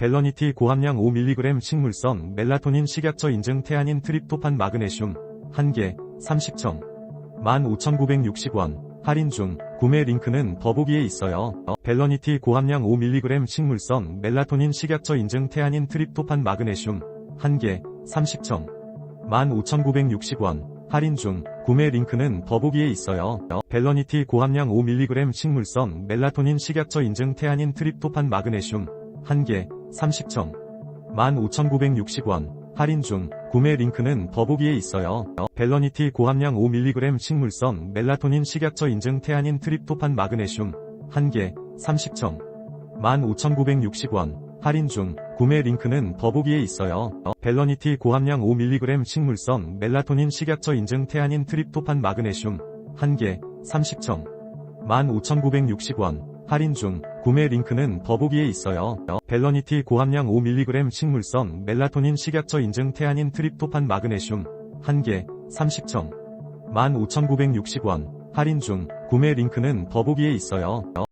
벨러니티 고함량 5mg 식물성 멜라토닌 식약처 인증 태아닌 트립토판 마그네슘 1개 30청 15,960원 할인 중 구매 링크는 더보기에 있어요. 어, 벨러니티 고함량 5mg 식물성 멜라토닌 식약처 인증 태아닌 트립토판 마그네슘 1개 30청 15,960원 할인 중 구매 링크는 더보기에 있어요. 어, 벨러니티 고함량 5mg 식물성 멜라토닌 식약처 인증 태아닌 트립토판 마그네슘 1개 30청. 15,960원. 할인 중. 구매 링크는 더보기에 있어요. 어, 벨러니티 고함량 5mg 식물성 멜라토닌 식약처 인증 태아닌 트립토판 마그네슘. 1개 30청. 15,960원. 할인 중. 구매 링크는 더보기에 있어요. 어, 벨러니티 고함량 5mg 식물성 멜라토닌 식약처 인증 태아닌 트립토판 마그네슘. 1개 30청. 15,960원 할인 중 구매 링크는 더보기에 있어요. 어, 벨러니티 고함량 5mg 식물성 멜라토닌 식약처 인증 태아닌 트립토판 마그네슘 1개 30청 15,960원 할인 중 구매 링크는 더보기에 있어요. 어,